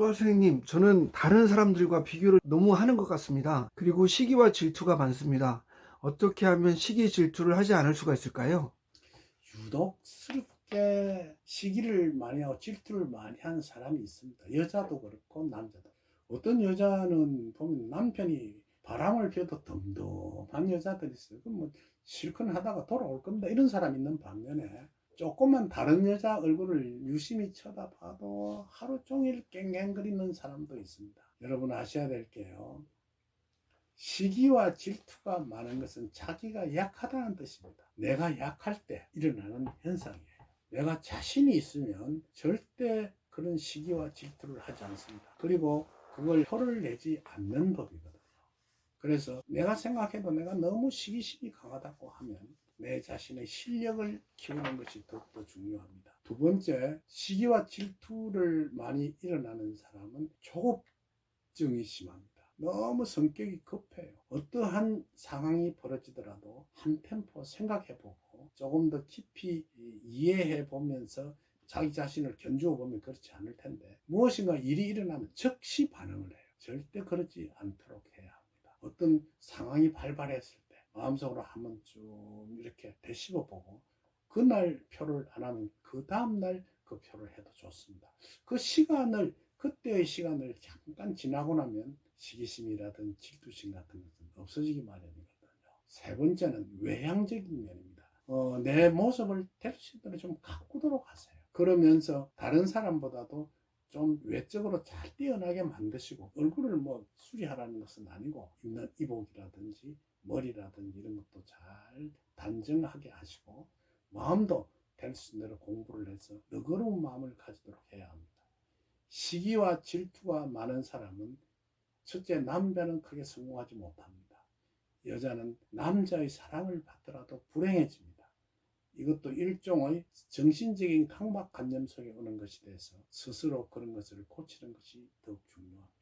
조아 선생님, 저는 다른 사람들과 비교를 너무 하는 것 같습니다. 그리고 시기와 질투가 많습니다. 어떻게 하면 시기 질투를 하지 않을 수가 있을까요? 유독스럽게 시기를 많이 하고 질투를 많이 하는 사람이 있습니다. 여자도 그렇고 남자도. 어떤 여자는 보면 남편이 바람을 피워도 덤덤한 여자들이 있어요. 그럼 뭐 실컷 하다가 돌아올 겁니다. 이런 사람 있는 반면에 조금만 다른 여자 얼굴을 유심히 쳐다봐도 하루 종일 깽깽거리는 사람도 있습니다. 여러분 아셔야 될 게요. 시기와 질투가 많은 것은 자기가 약하다는 뜻입니다. 내가 약할 때 일어나는 현상이에요. 내가 자신이 있으면 절대 그런 시기와 질투를 하지 않습니다. 그리고 그걸 표를 내지 않는 법이거든요. 그래서 내가 생각해도 내가 너무 시기심이 강하다고 하면 내 자신의 실력을 키우는 것이 더욱더 중요합니다. 두 번째, 시기와 질투를 많이 일어나는 사람은 조급증이 심합니다. 너무 성격이 급해요. 어떠한 상황이 벌어지더라도 한 템포 생각해보고 조금 더 깊이 이해해 보면서 자기 자신을 견주어 보면 그렇지 않을 텐데 무엇인가 일이 일어나면 즉시 반응을 해요. 절대 그러지 않도록 해야 합니다. 어떤 상황이 발발했을 때 마음속으로 한번 쭉 이렇게 되씹어 보고 그날 표를 안 하면 그 다음날 그 표를 해도 좋습니다. 그 시간을 그때의 시간을 잠깐 지나고 나면 시기심이라든 질투심 같은 것은 없어지기 마련이거든요. 세 번째는 외향적인 면입니다. 어, 내 모습을 있도록 좀 가꾸도록 하세요. 그러면서 다른 사람보다도 좀 외적으로 잘 뛰어나게 만드시고 얼굴을 뭐 수리하라는 것은 아니고 입는 이복이라든지 머리라든지 이런 것도 잘 단정하게 하시고 마음도 될 수 있는 대로 공부를 해서 너그러운 마음을 가지도록 해야 합니다. 시기와 질투가 많은 사람은 첫째 남자는 크게 성공하지 못합니다. 여자는 남자의 사랑을 받더라도 불행해집니다. 이것도 일종의 정신적인 강박관념 속에 오는 것이 돼서 스스로 그런 것을 고치는 것이 더욱 중요합니다.